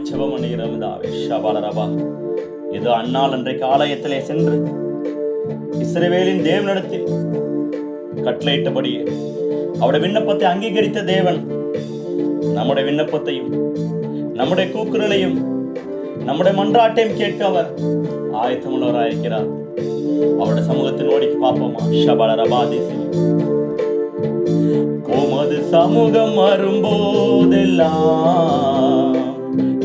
ஜெபம் அணுகிறோம் தாவே ஷபாலரபா இது அண்ணால் அன்றைக்கு ஆலயத்திலே சென்று இஸ்ரவேலின் தேவனிடத்தில் கட்டளையிட்டபடியே அவருடைய விண்ணப்பத்தை அங்கீகரித்த தேவன் நம்முடைய விண்ணப்பத்தையும் நம்முடைய கூக்குரலையும் நம்முடைய மன்றாட்டையும் கேட்க அவர் ஆயத்தமுள்ளவராயிருக்கிறார் அவருடைய சமூகத்தின் ஓடிக்கு பார்ப்போமா? ஷபலரபா தேசி. உமது சமூகம் வரும்போதெல்லாம்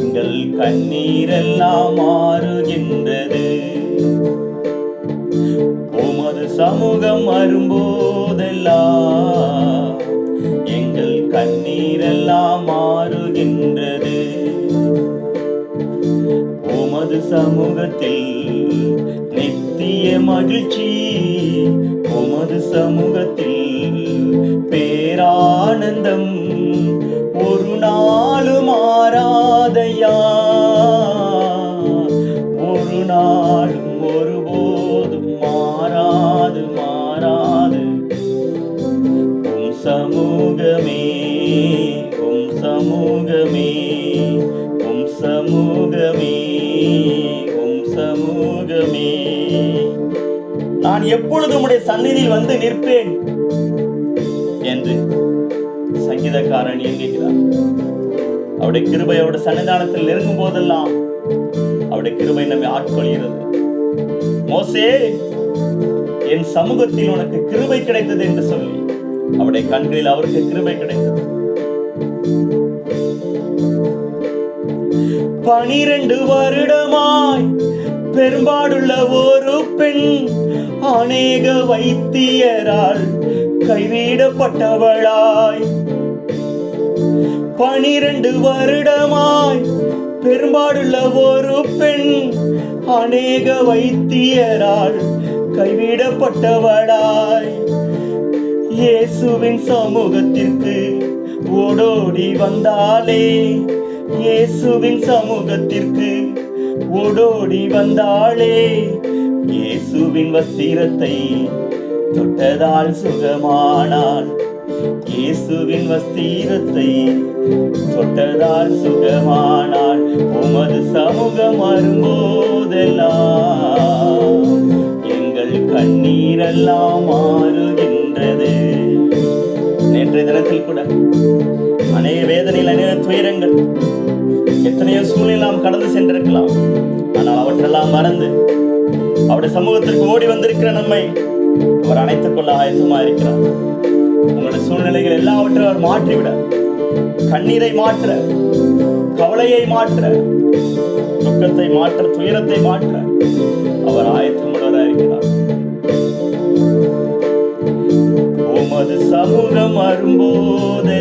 எங்கள் கண்ணீரெல்லாம் மாறுகின்றது உமது சமூகம் வரும்போதெல்லாம் எங்கள் கண்ணீரெல்லாம் மாறுகின்றது உமது சமூகத்தில் நித்திய மகிழ்ச்சி உமது சமூகத்தில் உம் சமூகமே உம் சமூகமே உம் சமூகமே. நான் எப்பொழுதும் உடைய சந்நிதியில் வந்து நிற்பேன்? என்று சங்கீதக்காரன் இயங்குகிறார். அவருடைய கிருபை அவருடைய சன்னிதானத்தில் நெருங்கும் போதெல்லாம் அவருடைய கிருபை நம்மை ஆட்கொள்கிறது. மோசே என் சமூகத்தில் உனக்கு கிருபை கிடைத்தது என்று சொல்லி அவருடைய கண்களில் அவருக்கு கிருபை கிடைத்தது. பனிரெண்டு வருடமாய் பெரும்பாடுள்ள ஒரு பெண் அநேக வைத்தியரால் கைவிடப்பட்டவளாய். பனிரெண்டு வருடமாய் பெரும்பாடுள்ள ஒரு பெண் அநேக வைத்தியரால் கைவிடப்பட்டவளாய். இயேசுவின் சமூகத்திற்கு ஓடோடி வந்தாலே இயேசுவின் சமூகத்திற்கு ஓடோடி வந்தாளே. இயேசுவின் வஸ்திரத்தை தொட்டதால் சுகமானாள் இயேசுவின் வஸ்திரத்தை தொட்டதால் சுகமானாள் உமது சமூகம் வரும்போதெல்லாம் எங்கள் கண்ணீரெல்லாம் மாறுகின்றது. நேற்றைய தினத்தில் கூட அநேக வேதனையில் அநேக துயரங்கள். எத்தனையோ சூழ்நிலை நாம் கடந்து சென்றிருக்கலாம். ஆனால் அவற்றெல்லாம் மறந்து அவருடைய சமூகத்திற்கு ஓடி வந்திருக்கிற நம்மை அவர் அணைத்துக் கொள்ள ஆயத்தமா இருக்கிறார். உங்களுடைய சூழ்நிலைகள் எல்லாவற்றையும் அவர் மாற்றிவிட கண்ணீரை மாற்ற கவலையை மாற்ற துக்கத்தை மாற்ற துயரத்தை மாற்ற அவர் ஆயத்தமுள்ளவராக இருக்கிறார். உமது சமூகம் அரும்போதே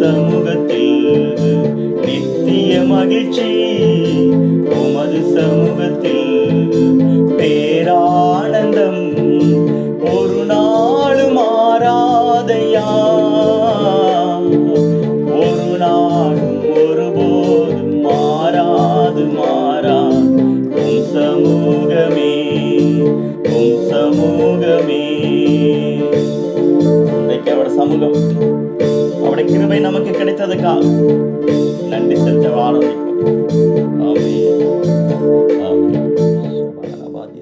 சமூகத்தில் நித்திய மகிழ்ச்சி. உமது சமூகத்தில் பேரானந்தம் ஒரு நாளும் மாறாதையா? ஒரு நாளும் ஒருபோதும் மாறாது மாறா. உம் சமூகமே உம் சமூகமே. இன்றைக்கு அவட சமூகம் அவருடைய கிருபை நமக்கு கிடைத்ததுக்காக நன்றி செலுத்த ஆரம்பிப்போம் ஆமென். ஆமென். சபரபாதி